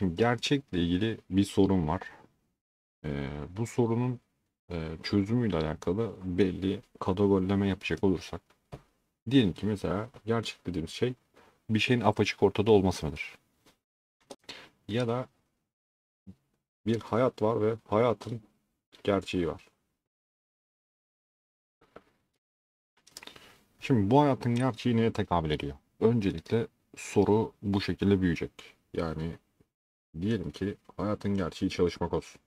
Şimdi gerçekle ilgili bir sorun var. Ee, bu sorunun e, çözümüyle alakalı belli kategorileme yapacak olursak. Diyelim ki mesela gerçek dediğimiz şey bir şeyin apaçık ortada olması mıdır? Ya da bir hayat var ve hayatın gerçeği var. Şimdi bu hayatın gerçeği neye tekabül ediyor? Öncelikle soru bu şekilde büyüyecek. Yani diyelim ki hayatın gerçeği çalışmak olsun.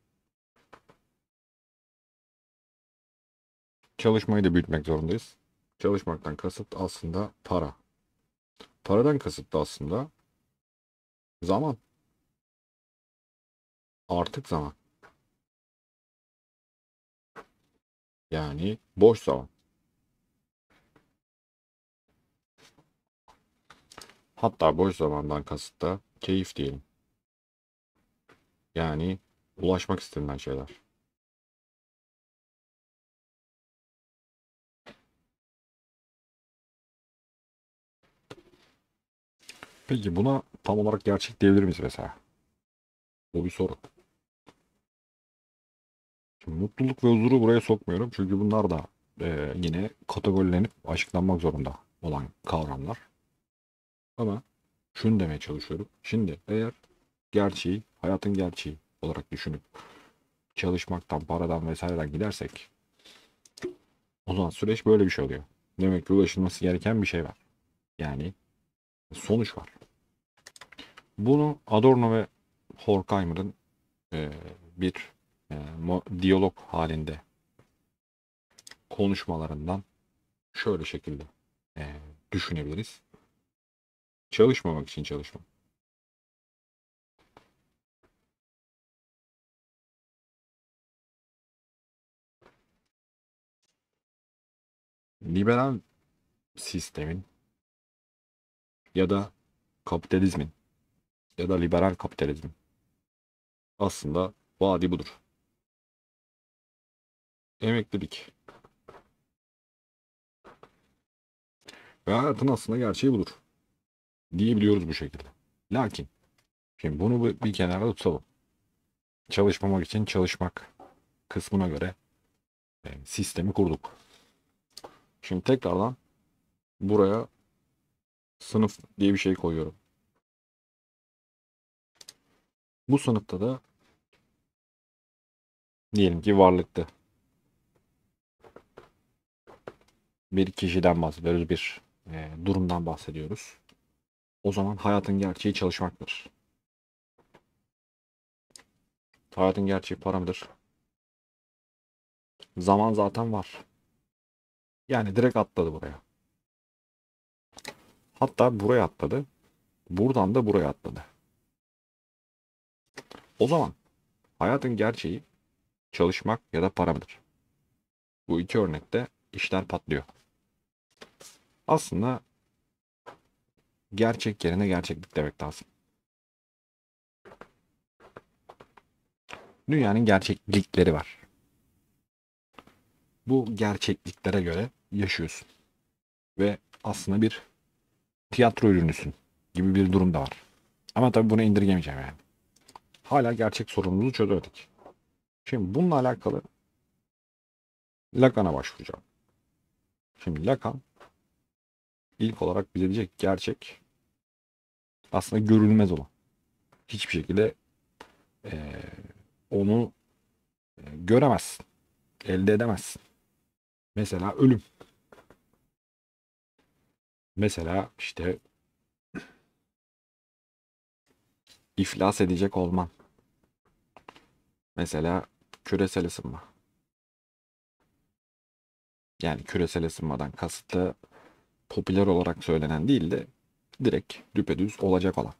Çalışmayı da büyütmek zorundayız. Çalışmaktan kasıt aslında para. Paradan kasıt da aslında zaman. Artık zaman. Yani boş zaman. Hatta boş zamandan kasıt da keyif diyelim. Yani ulaşmak istenilen şeyler. Peki buna tam olarak gerçek diyebilir miyiz mesela? Bu bir soru. Şimdi mutluluk ve huzuru buraya sokmuyorum. Çünkü bunlar da e, yine kategorilenip açıklanmak zorunda olan kavramlar. Ama şunu demeye çalışıyorum. Şimdi eğer gerçeği, hayatın gerçeği olarak düşünüp çalışmaktan, paradan vesaireden gidersek o zaman süreç böyle bir şey oluyor. Demek ki ulaşılması gereken bir şey var. Yani sonuç var. Bunu Adorno ve Horkheimer'ın e, bir e, diyalog halinde konuşmalarından şöyle şekilde e, düşünebiliriz. Çalışmamak için çalışma. Liberal sistemin ya da kapitalizmin ya da liberal kapitalizmin aslında vaadi budur. Emeklilik. Ve hayatın aslında gerçeği budur. Diyebiliyoruz bu şekilde. Lakin şimdi bunu bir kenara tutalım. Çalışmamak için çalışmak kısmına göre sistemi kurduk. Şimdi tekrardan buraya sınıf diye bir şey koyuyorum. Bu sınıfta da diyelim ki varlıklı bir kişiden bahsediyoruz, bir e, durumdan bahsediyoruz. O zaman hayatın gerçeği çalışmaktır. Hayatın gerçeği para mıdır? Zaman zaten var. Yani direkt atladı buraya. Hatta buraya atladı. Buradan da buraya atladı. O zaman hayatın gerçeği çalışmak ya da para mıdır? Bu iki örnekte işler patlıyor. Aslında gerçek yerine gerçeklik demek lazım. Dünyanın gerçeklikleri var. Bu gerçekliklere göre yaşıyorsun. Ve aslında bir tiyatro ürünüsün gibi bir durum da var. Ama tabii bunu indirgemeyeceğim yani. Hala gerçek sorunumuzu çözemedik. Şimdi bununla alakalı Lacan'a başvuracağım. Şimdi Lacan ilk olarak bize diyecek gerçek aslında görülmez olan. Hiçbir şekilde e, onu göremezsin. Elde edemezsin. Mesela ölüm. Mesela işte iflas edecek olman. Mesela küresel ısınma. Yani küresel ısınmadan kasıtı popüler olarak söylenen değil de direkt düpedüz olacak olan.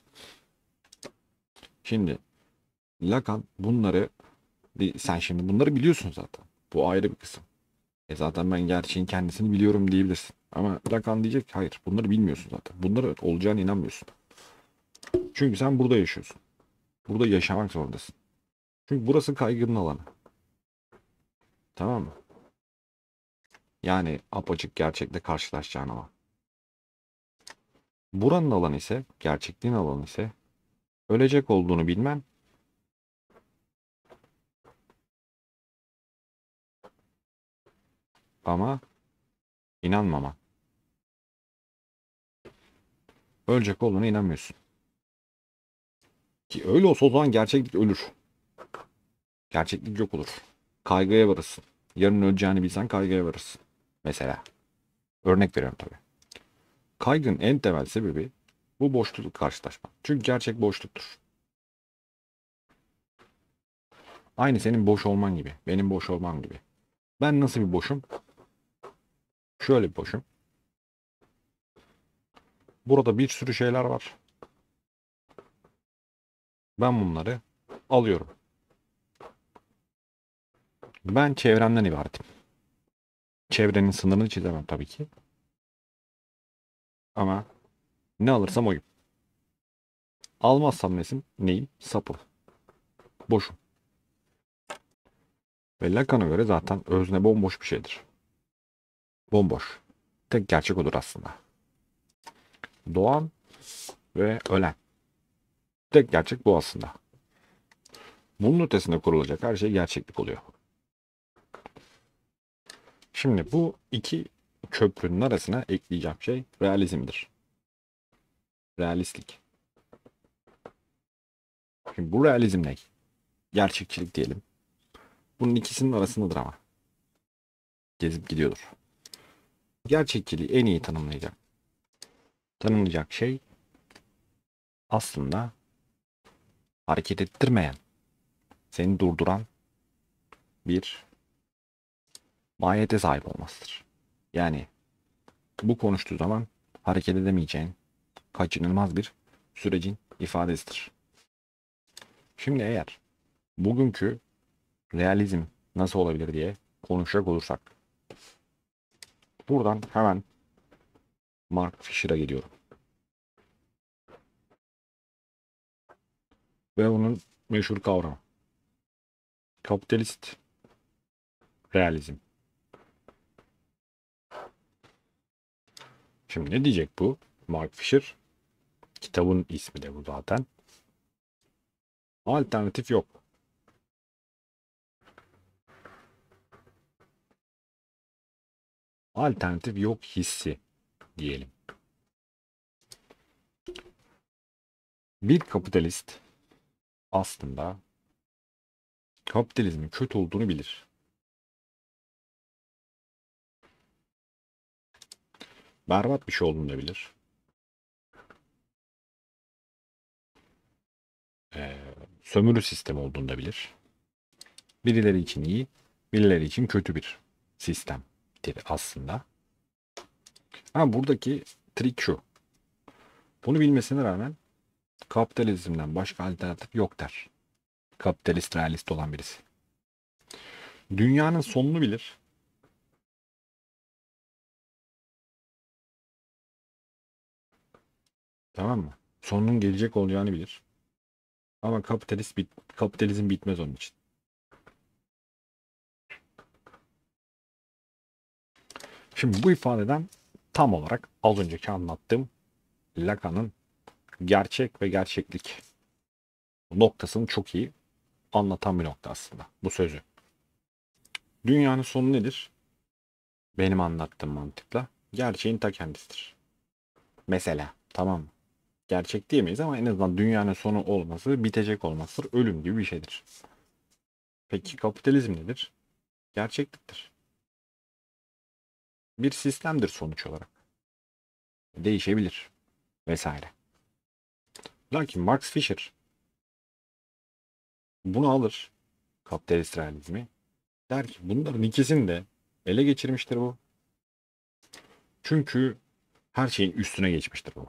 Şimdi Lacan bunları sen şimdi bunları biliyorsun zaten. Bu ayrı bir kısım. E zaten ben gerçeğin kendisini biliyorum diyebilirsin. Ama Lacan diyecek hayır bunları bilmiyorsun zaten. Bunları olacağına inanmıyorsun. Çünkü sen burada yaşıyorsun. Burada yaşamak zorundasın. Çünkü burası kaygının alanı. Tamam mı? Yani apaçık gerçekle karşılaşacağın alan. Buranın alanı ise, gerçekliğin alanı ise ölecek olduğunu bilmen ama inanmama. Ölecek olduğuna inanmıyorsun. Ki öyle olsa o zaman gerçeklik ölür. Gerçeklik yok olur. Kaygıya varırsın. Yarın öleceğini bilsen kaygıya varırsın. Mesela. Örnek veriyorum tabii. Kaygının en temel sebebi bu boşlukla karşılaşma. Çünkü gerçek boşluktur. Aynı senin boş olman gibi. Benim boş olmam gibi. Ben nasıl bir boşum? Şöyle bir boşum. Burada bir sürü şeyler var. Ben bunları alıyorum. Ben çevremden ibaretim. Çevrenin sınırını çizemem tabii ki. Ama ne alırsam oyum. Almazsam nesim? Neyim? Sapıl. Boşum. Ve Lacan'a göre zaten özne bomboş bir şeydir. Bomboş. Tek gerçek odur aslında. Doğan ve ölen. Tek gerçek bu aslında. Bunun ötesinde kurulacak her şey gerçeklik oluyor. Şimdi bu iki köprünün arasına ekleyeceğim şey realizmdir. Realistlik. Şimdi bu realizm ne? Gerçekçilik diyelim. Bunun ikisinin arasındadır ama. Gezip gidiyordur. Gerçekçiliği en iyi tanımlayacak. Tanımlayacak şey aslında hareket ettirmeyen, seni durduran bir mahiyete sahip olmasıdır. Yani bu konuştuğu zaman hareket edemeyeceğin kaçınılmaz bir sürecin ifadesidir. Şimdi eğer bugünkü realizm nasıl olabilir diye konuşacak olursak buradan hemen Mark Fisher'a geliyorum. Ve onun meşhur kavramı. Kapitalist realizm. Şimdi ne diyecek bu? Mark Fisher. Kitabın ismi de bu zaten. Alternatif yok. Alternatif yok hissi diyelim. Bir kapitalist aslında kapitalizmin kötü olduğunu bilir. Berbat bir şey olduğunu da bilir. Ee, sömürü sistemi olduğunu da bilir. Birileri için iyi, birileri için kötü bir sistemdir aslında. Ama buradaki trik şu. Bunu bilmesine rağmen kapitalizmden başka alternatif yok der. Kapitalist realist olan birisi. Dünyanın sonunu bilir. Tamam mı? Sonunun gelecek olacağını bilir. Ama kapitalist bit kapitalizm bitmez onun için. Şimdi bu ifadeden tam olarak az önceki anlattığım Lacan'ın gerçek ve gerçeklik noktasını çok iyi anlatan bir nokta aslında bu sözü. Dünyanın sonu nedir? Benim anlattığım mantıkla gerçeğin ta kendisidir. Mesela tamam? Gerçek diyemeyiz ama en azından dünyanın sonu olması, bitecek olmasıdır. Ölüm gibi bir şeydir. Peki kapitalizm nedir? Gerçekliktir. Bir sistemdir sonuç olarak. Değişebilir. Vesaire. Lakin Max Fisher bunu alır. Kapitalist realizmi. Der ki bunların ikisini de ele geçirmiştir bu. Çünkü her şeyin üstüne geçmiştir bu.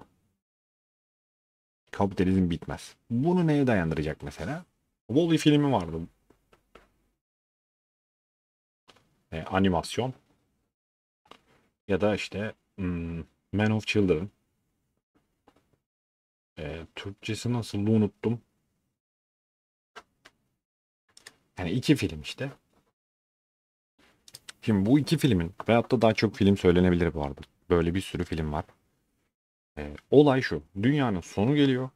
Kapitalizm bitmez. Bunu neye dayandıracak mesela? Wall-E filmi vardı. E, animasyon. Ya da işte hmm, Man of Children. E, Türkçesi nasıl unuttum. Yani iki film işte. Şimdi bu iki filmin veyahut da daha çok film söylenebilir bu arada. Böyle bir sürü film var. E, olay şu. Dünyanın sonu geliyor.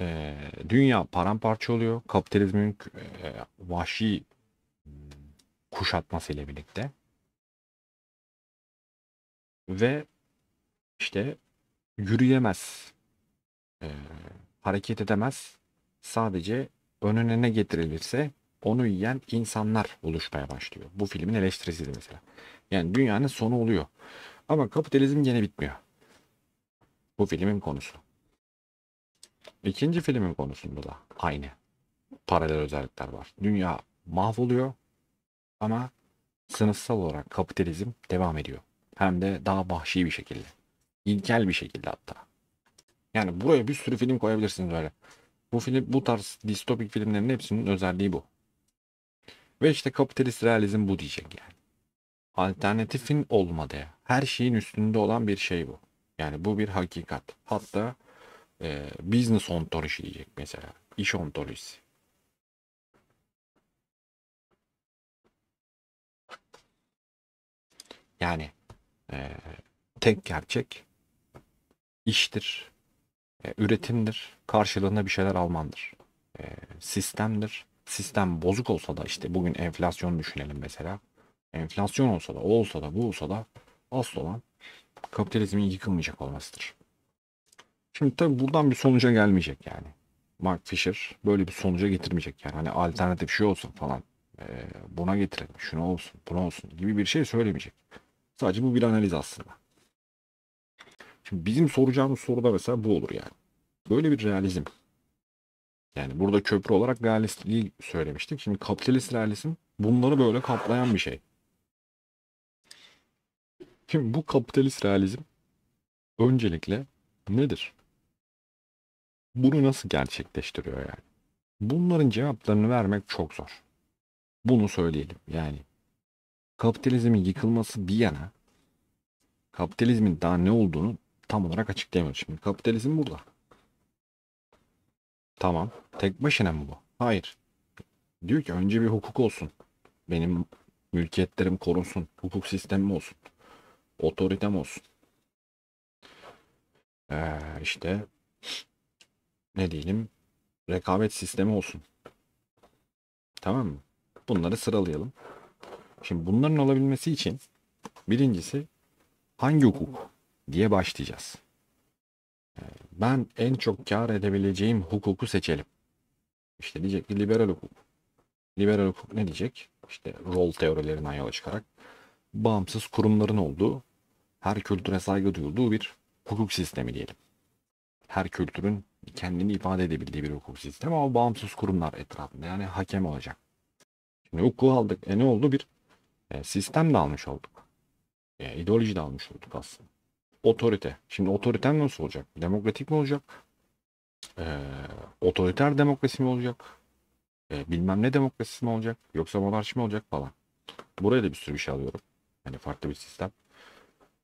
e, dünya paramparça oluyor. Kapitalizmin e, vahşi kuşatmasıyla birlikte. Ve işte yürüyemez, e, hareket edemez. Sadece önüne ne getirilirse onu yiyen insanlar oluşmaya başlıyor. Bu filmin eleştirisiydi mesela. Yani dünyanın sonu oluyor. Ama kapitalizm gene bitmiyor. Bu filmin konusu. İkinci filmin konusunda da aynı. Paralel özellikler var. Dünya mahvoluyor ama sınıfsal olarak kapitalizm devam ediyor. Hem de daha vahşi bir şekilde. İlkel bir şekilde hatta. Yani buraya bir sürü film koyabilirsiniz öyle. Bu film bu tarz distopik filmlerin hepsinin özelliği bu. Ve işte kapitalist realizm bu diyecek yani. Alternatifin olmadığı, her şeyin üstünde olan bir şey bu. Yani bu bir hakikat. Hatta e, business ontoloji diyecek mesela. İş ontolojisi. Yani e, tek gerçek iştir, e, üretimdir, karşılığında bir şeyler almandır. E, sistemdir. Sistem bozuk olsa da işte bugün enflasyon düşünelim mesela. Enflasyon olsa da, o olsa da, bu olsa da asıl olan kapitalizmin yıkılmayacak olmasıdır. Şimdi tabii buradan bir sonuca gelmeyecek yani. Mark Fisher böyle bir sonuca getirmeyecek yani. Hani alternatif şey olsun falan. E, buna getirelim, şunu olsun, buna olsun gibi bir şey söylemeyecek. Sadece bu bir analiz aslında. Şimdi bizim soracağımız soru da mesela bu olur yani. Böyle bir realizm. Yani burada köprü olarak realistliği söylemiştik. Şimdi kapitalist realizm bunları böyle kaplayan bir şey. Şimdi bu kapitalist realizm öncelikle nedir? Bunu nasıl gerçekleştiriyor yani? Bunların cevaplarını vermek çok zor. Bunu söyleyelim. Yani kapitalizmin yıkılması bir yana kapitalizmin daha ne olduğunu tam olarak açıklayamıyor. Şimdi kapitalizm burada. Tamam. Tek başına mı bu? Hayır. Diyor ki önce bir hukuk olsun. Benim mülkiyetlerim korunsun. Hukuk sistemim olsun. Otoritem olsun. Ee, işte ne diyelim rekabet sistemi olsun. Tamam mı? Bunları sıralayalım. Şimdi bunların olabilmesi için birincisi hangi hukuk diye başlayacağız. Ee, ben en çok kar edebileceğim hukuku seçelim. İşte diyecek ki liberal hukuk. Liberal hukuk ne diyecek? İşte rol teorilerinden yola çıkarak bağımsız kurumların olduğu, her kültüre saygı duyulduğu bir hukuk sistemi diyelim. Her kültürün kendini ifade edebildiği bir hukuk sistemi ama bağımsız kurumlar etrafında yani hakem olacak. Şimdi hukuku aldık. E ne oldu? Bir e, sistem de almış olduk. E, ideoloji de almış olduk aslında. Otorite. Şimdi otoriten nasıl olacak? Demokratik mi olacak? E, otoriter demokrasi mi olacak? E, bilmem ne demokrasisi mi olacak? Yoksa monarşi mi olacak falan. Buraya da bir sürü bir şey alıyorum. Yani farklı bir sistem.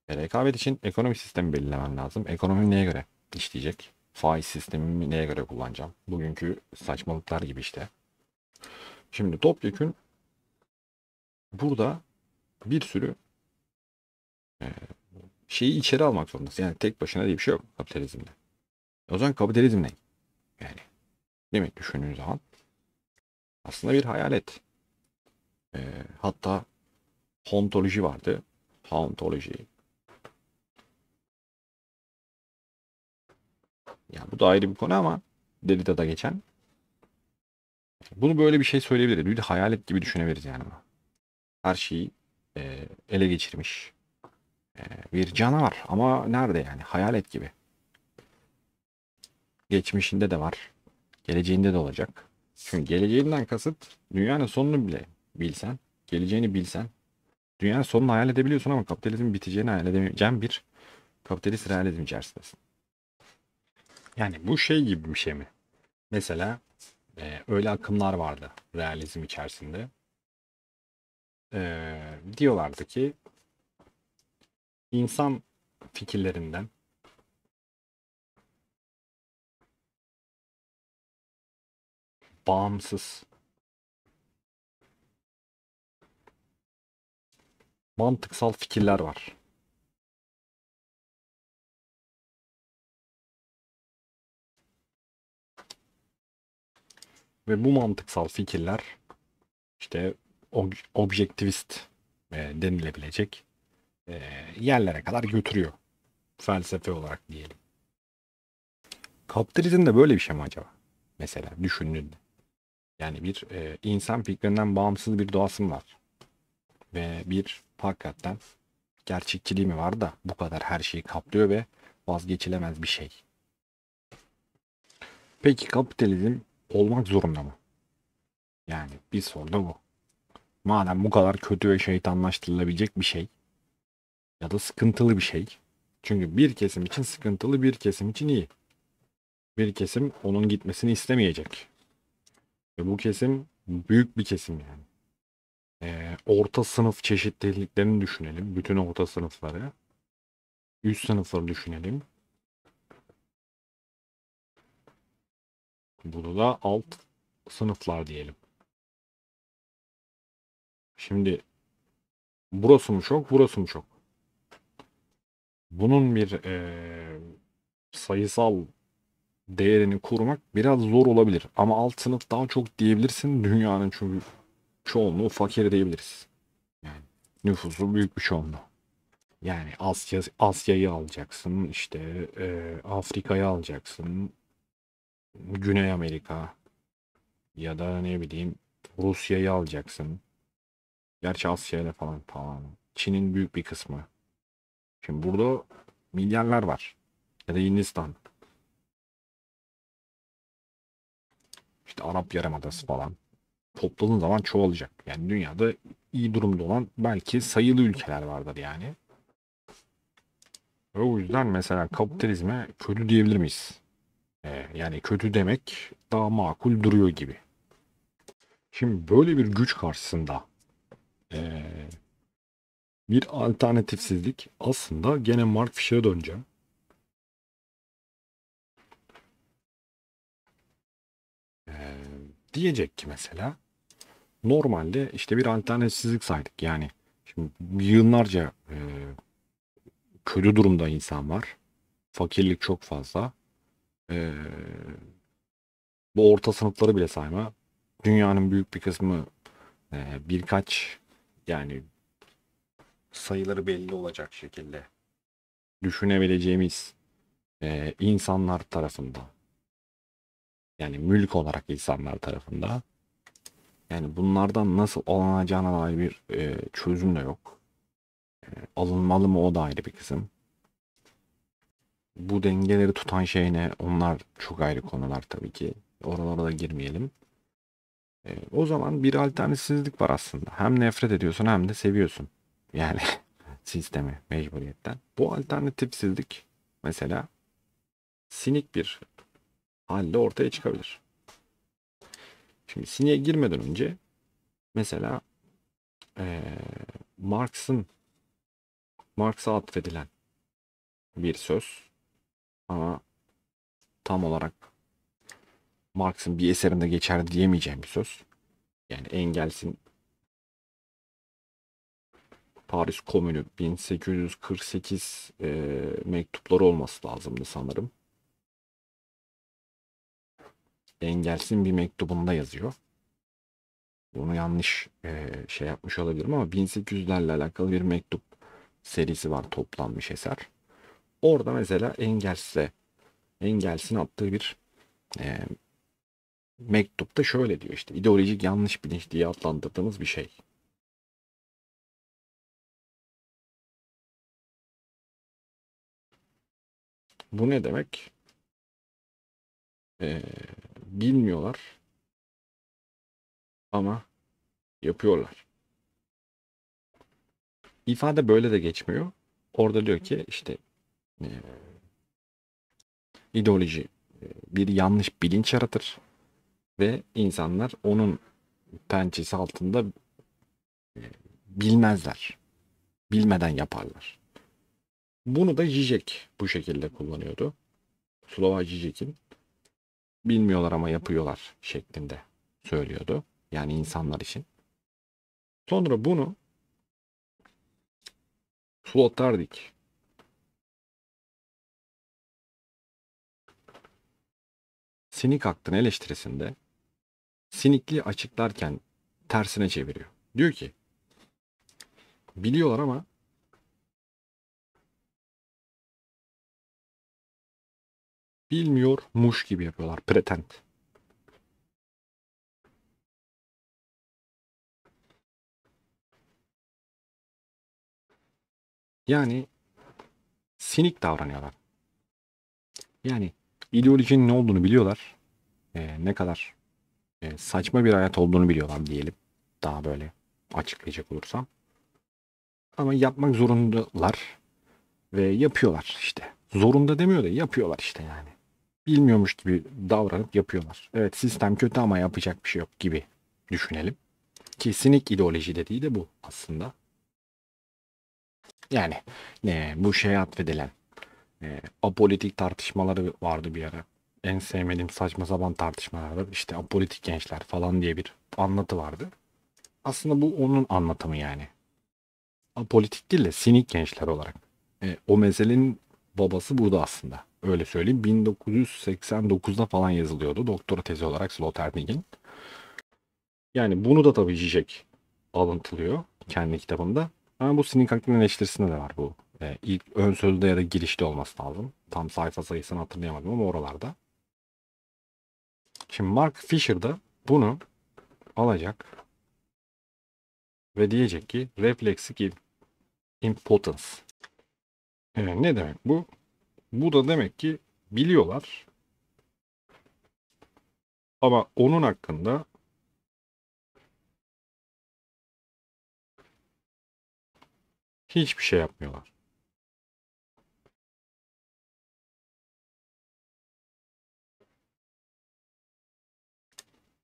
E, rekabet için ekonomi sistemi belirlemem lazım. Ekonomi neye göre işleyecek? Faiz sistemimi neye göre kullanacağım? Bugünkü saçmalıklar gibi işte. Şimdi topyekün burada bir sürü e, şeyi içeri almak zorundasın. Yani tek başına diye bir şey yok kapitalizmde. O zaman kapitalizm ne? Yani mi? Düşündüğün zaman aslında bir hayalet. E, hatta hontoloji vardı. Hauntoloji. Ya bu da ayrı bir konu ama Derrida'da geçen. Bunu böyle bir şey söyleyebiliriz. Bir de hayalet gibi düşünebiliriz yani. Her şeyi e, ele geçirmiş. E, bir canavar ama nerede yani? Hayalet gibi. Geçmişinde de var. Geleceğinde de olacak. Çünkü geleceğinden kasıt dünyanın sonunu bile bilsen, geleceğini bilsen, dünyanın sonunu hayal edebiliyorsun ama kapitalizmin biteceğini hayal edemeyeceğin bir kapitalist realizm içerisindesin. Yani bu şey gibi bir şey mi? Mesela e, öyle akımlar vardı realizm içerisinde. E, diyorlardı ki insan fikirlerinden bağımsız mantıksal fikirler var. Ve bu mantıksal fikirler işte ob- objektivist e, denilebilecek e, yerlere kadar götürüyor. Felsefe olarak diyelim. Kapitalizm de böyle bir şey mi acaba? Mesela düşündüğünde. Yani bir e, insan fikrinden bağımsız bir doğası mı var? Ve bir hakikaten gerçekçiliği mi var da bu kadar her şeyi kaplıyor ve vazgeçilemez bir şey. Peki kapitalizm olmak zorunda mı? Yani bir soru da bu. Madem bu kadar kötü ve şeytanlaştırılabilecek bir şey ya da sıkıntılı bir şey. Çünkü bir kesim için sıkıntılı, bir kesim için iyi. Bir kesim onun gitmesini istemeyecek. Ve bu kesim büyük bir kesim yani. Ee, orta sınıf çeşitliliklerini düşünelim. Bütün orta sınıfları. Üst sınıfları düşünelim. Bunu da alt sınıflar diyelim. Şimdi burası mı çok, burası mı çok? Bunun bir eee, sayısal değerini kurmak biraz zor olabilir. Ama alt sınıf daha çok diyebilirsin. Dünyanın çünkü çoğunluğu fakir diyebiliriz. Yani nüfusu büyük bir çoğunluğu. Yani Asya Asya'yı alacaksın, işte eee, Afrika'yı alacaksın, Güney Amerika ya da ne bileyim Rusya'yı alacaksın. Gerçi Asya'yla falan falan. Çin'in büyük bir kısmı. Şimdi burada milyarlar var. Ya da Hindistan. İşte Arap Yarımadası falan. Topladığın zaman çoğalacak. Yani dünyada iyi durumda olan belki sayılı ülkeler vardır yani. O yüzden mesela kapitalizme kötü diyebilir miyiz? Ee, yani kötü demek daha makul duruyor gibi. Şimdi böyle bir güç karşısında ee, bir alternatifsizlik aslında gene Mark Fisher'e döneceğim. Ee, diyecek ki mesela normalde işte bir alternatifsizlik saydık yani şimdi yıllarca e, kötü durumda insan var. Fakirlik çok fazla. Ee, bu orta sınıfları bile sayma. Dünyanın büyük bir kısmı e, birkaç yani sayıları belli olacak şekilde düşünebileceğimiz e, insanlar tarafından yani mülk olarak insanlar tarafından yani bunlardan nasıl alınacağına dair bir e, çözüm de yok. E, alınmalı mı o da ayrı bir kısım. Bu dengeleri tutan şey ne? Onlar çok ayrı konular tabii ki. Oralara da girmeyelim. E, o zaman bir alternatifsizlik var aslında. Hem nefret ediyorsun hem de seviyorsun. Yani sistemi mecburiyetten. Bu alternatifsizlik mesela sinik bir halde ortaya çıkabilir. Şimdi siniye girmeden önce mesela ee, Marx'ın Marx'a atfedilen bir söz ama tam olarak Marx'ın bir eserinde geçer diyemeyeceğim bir söz. Yani Engels'in Paris Komünü 1848 e, mektupları olması lazımdı sanırım. Engels'in bir mektubunda yazıyor. Bunu yanlış e, şey yapmış olabilirim ama 1800'lerle alakalı bir mektup serisi var toplanmış eser. Orada mesela Engels'e Engels'in attığı bir e, mektupta şöyle diyor işte ideolojik yanlış bilinç diye adlandırdığımız bir şey. Bu ne demek? Ee, bilmiyorlar ama yapıyorlar. İfade böyle de geçmiyor. Orada diyor ki işte e, ideoloji e, bir yanlış bilinç yaratır ve insanlar onun pençesi altında e, bilmezler. Bilmeden yaparlar. Bunu da Zizek bu şekilde kullanıyordu. Slova Zizek'in bilmiyorlar ama yapıyorlar şeklinde söylüyordu. Yani insanlar için. Sonra bunu Sloterdijk sinik aktın eleştirisinde sinikli açıklarken tersine çeviriyor. Diyor ki biliyorlar ama bilmiyormuş gibi yapıyorlar. Pretend. Yani sinik davranıyorlar. Yani ideolojinin ne olduğunu biliyorlar. Ee, ne kadar e, saçma bir hayat olduğunu biliyorlar diyelim. Daha böyle açıklayacak olursam. Ama yapmak zorundalar. Ve yapıyorlar işte. Zorunda demiyor da yapıyorlar işte yani. Bilmiyormuş gibi davranıp yapıyorlar. Evet sistem kötü ama yapacak bir şey yok gibi düşünelim. Ki sinik ideoloji dediği de bu aslında. Yani ne bu şeye atfedilen e, apolitik tartışmaları vardı bir ara. En sevmediğim saçma sapan tartışmalarda işte apolitik gençler falan diye bir anlatı vardı. Aslında bu onun anlatımı yani. Apolitik değil de sinik gençler olarak. E, o meselenin babası burada aslında. Öyle söyleyeyim. 1989'da falan yazılıyordu. Doktora tezi olarak Sloterdijk'in. Yani bunu da tabii Zizek alıntılıyor kendi kitabında. Ama bu sinik aklının eleştirisinde de var bu. E, ilk ön sözde ya da girişte olması lazım. Tam sayfa sayısını hatırlayamadım ama oralarda. Şimdi Mark Fisher da bunu alacak ve diyecek ki refleksik impotence. E, ne demek bu? Bu da demek ki biliyorlar ama onun hakkında hiçbir şey yapmıyorlar.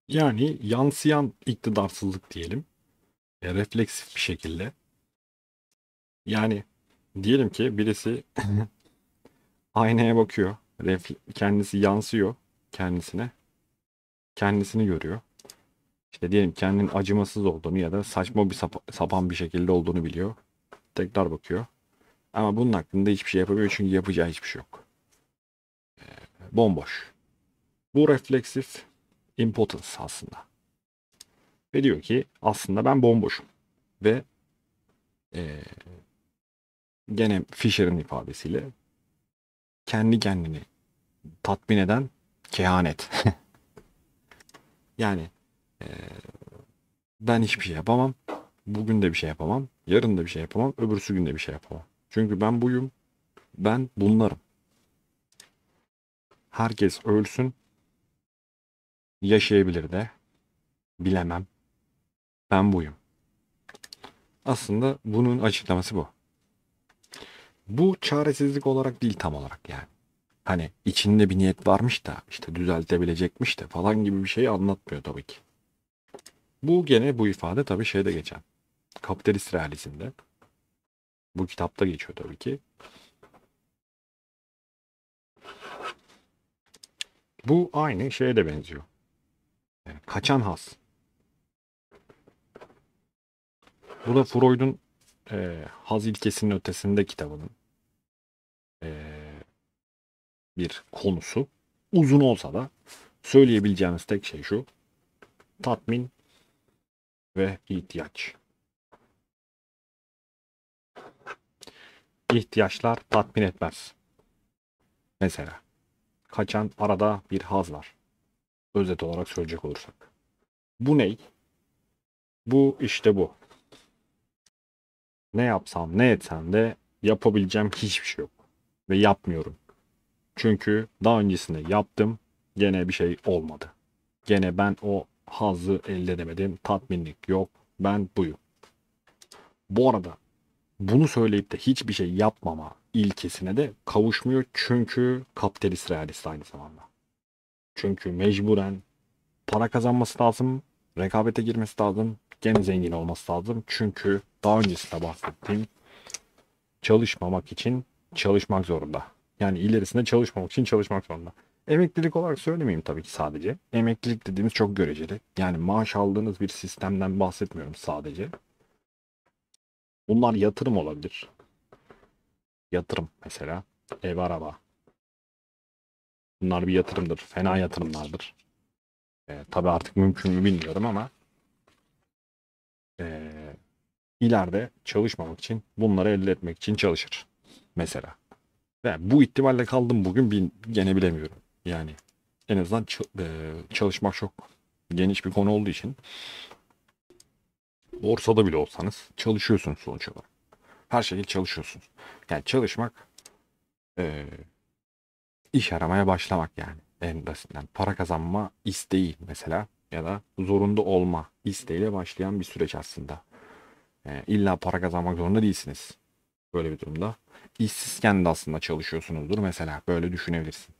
Yani yansıyan iktidarsızlık diyelim. E, refleksif bir şekilde. Yani diyelim ki birisi aynaya bakıyor. Refle- kendisi yansıyor kendisine. Kendisini görüyor. İşte diyelim kendinin acımasız olduğunu ya da saçma bir sap- sapan bir şekilde olduğunu biliyor. Tekrar bakıyor. Ama bunun hakkında hiçbir şey yapamıyor çünkü yapacağı hiçbir şey yok. E, bomboş. Bu refleksif impotence aslında. Ve diyor ki aslında ben bomboşum. Ve e, gene Fisher'ın ifadesiyle kendi kendini tatmin eden kehanet. yani e, ben hiçbir şey yapamam. Bugün de bir şey yapamam. Yarın da bir şey yapamam. Öbürsü gün bir şey yapamam. Çünkü ben buyum. Ben bunlarım. Herkes ölsün. Yaşayabilir de. Bilemem. Ben buyum. Aslında bunun açıklaması bu. Bu çaresizlik olarak değil tam olarak yani. Hani içinde bir niyet varmış da işte düzeltebilecekmiş de falan gibi bir şey anlatmıyor tabii ki. Bu gene bu ifade tabii şeyde geçen. Kapitalist realizmde. Bu kitapta geçiyor tabii ki. Bu aynı şeye de benziyor. Yani kaçan has. Bu da Freud'un e, haz ilkesinin ötesinde kitabının e, bir konusu. Uzun olsa da söyleyebileceğimiz tek şey şu. Tatmin ve ihtiyaç. İhtiyaçlar tatmin etmez. Mesela kaçan arada bir haz var. Özet olarak söyleyecek olursak. Bu ney? Bu işte bu. Ne yapsam ne etsem de yapabileceğim hiçbir şey yok. Ve yapmıyorum. Çünkü daha öncesinde yaptım gene bir şey olmadı. Gene ben o hazzı elde edemedim. Tatminlik yok. Ben buyum. Bu arada bunu söyleyip de hiçbir şey yapmama ilkesine de kavuşmuyor. Çünkü kapitalist realist aynı zamanda. Çünkü mecburen para kazanması lazım. Rekabete girmesi lazım. Gene zengin olması lazım. Çünkü daha öncesinde bahsettiğim çalışmamak için çalışmak zorunda. Yani ilerisinde çalışmamak için çalışmak zorunda. Emeklilik olarak söylemeyeyim tabii ki sadece. Emeklilik dediğimiz çok göreceli. Yani maaş aldığınız bir sistemden bahsetmiyorum sadece. Bunlar yatırım olabilir. Yatırım mesela. Ev araba. Bunlar bir yatırımdır. Fena yatırımlardır. E, tabii artık mümkün mü bilmiyorum ama e, ileride çalışmamak için bunları elde etmek için çalışır. Mesela. Ve bu ihtimalle kaldım bugün bil- gene bilemiyorum. Yani en azından e, çalışmak çok geniş bir konu olduğu için borsada bile olsanız çalışıyorsunuz sonuç olarak. Her şekilde çalışıyorsunuz. Yani çalışmak e, iş aramaya başlamak yani en basitinden. Para kazanma isteği mesela ya da zorunda olma isteğiyle başlayan bir süreç aslında. E, illa para kazanmak zorunda değilsiniz. Böyle bir durumda. İşsizken de aslında çalışıyorsunuzdur mesela. Böyle düşünebilirsin.